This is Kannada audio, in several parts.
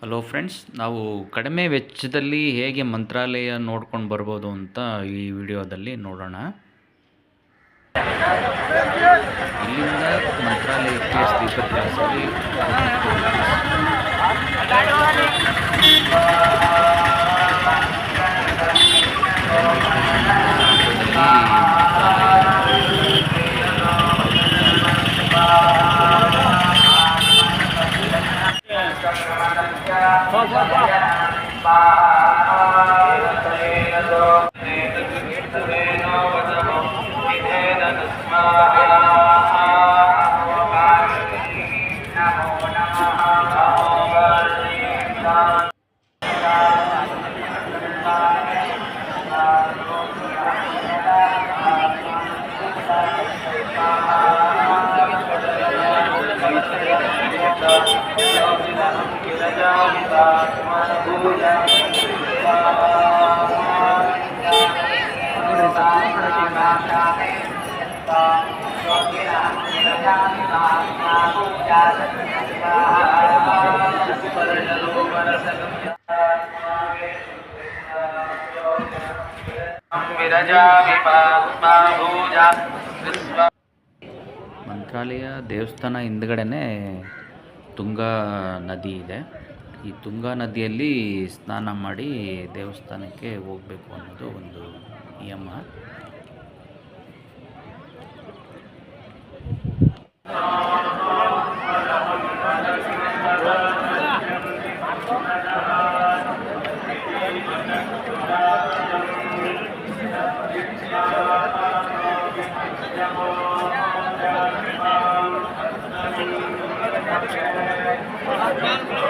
ಹಲೋ ಫ್ರೆಂಡ್ಸ್ ನಾವು ಕಡಿಮೆ ವೆಚ್ಚದಲ್ಲಿ ಹೇಗೆ ಮಂತ್ರಾಲಯ ನೋಡ್ಕೊಂಡು ಬರ್ಬೋದು ಅಂತ ಈ ವಿಡಿಯೋದಲ್ಲಿ ನೋಡೋಣ. ಇಲ್ಲಿಂದ ಮಂತ್ರಾಲಯಕ್ಕೆ ಸ್ಲೀಪರ್ ಕ್ಲಾಸಲ್ಲಿ ಮಂತ್ರಾಲಯ ದೇವಸ್ಥಾನ ಹಿಂದ್ಗಡೆನೇ ತುಂಗಾ ನದಿ ಇದೆ. ಈ ತುಂಗಾ ನದಿಯಲ್ಲಿ ಸ್ನಾನ ಮಾಡಿ ದೇವಸ್ಥಾನಕ್ಕೆ ಹೋಗಬೇಕು ಅನ್ನೋದು ಒಂದು ನಿಯಮ.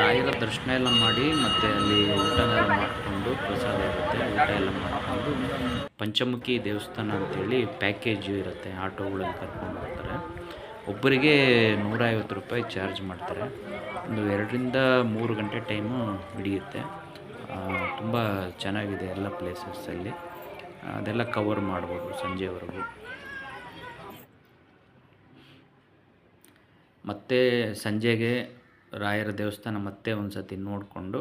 ರಾಯರ ದರ್ಶನ ಎಲ್ಲ ಮಾಡಿ ಮತ್ತು ಅಲ್ಲಿ ಊಟನೆಲ್ಲ ಮಾಡಿಕೊಂಡು ಪ್ರಸಾದ ಇರುತ್ತೆ, ಊಟ ಎಲ್ಲ ಮಾಡಿಕೊಂಡು ಪಂಚಮುಖಿ ದೇವಸ್ಥಾನ ಅಂತೇಳಿ ಪ್ಯಾಕೇಜು ಇರುತ್ತೆ ಆಟೋಗಳಲ್ಲಿ ಕರ್ಕೊಂಡು ಹೋಗ್ತಾರೆ ಒಬ್ಬರಿಗೆ ನೂರೈವತ್ತು ರೂಪಾಯಿ ಚಾರ್ಜ್ ಮಾಡ್ತಾರೆ. ಒಂದು ಎರಡರಿಂದ ಮೂರು ಗಂಟೆ ಟೈಮು ಹಿಡಿಯುತ್ತೆ. ತುಂಬ ಚೆನ್ನಾಗಿದೆ ಎಲ್ಲ ಪ್ಲೇಸಸ್ಸಲ್ಲಿ ಅದೆಲ್ಲ ಕವರ್ ಮಾಡ್ಬೋದು ಸಂಜೆವರೆಗೂ. ಮತ್ತೆ ಸಂಜೆಗೆ ರಾಯರ ದೇವಸ್ಥಾನ ಮತ್ತೆ ಒಂದು ಸತಿ ನೋಡಿಕೊಂಡು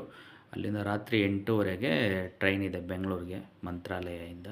ಅಲ್ಲಿಂದ ರಾತ್ರಿ ಎಂಟೂವರೆಗೆ ಟ್ರೈನ್ ಇದೆ ಬೆಂಗಳೂರಿಗೆ ಮಂತ್ರಾಲಯದಿಂದ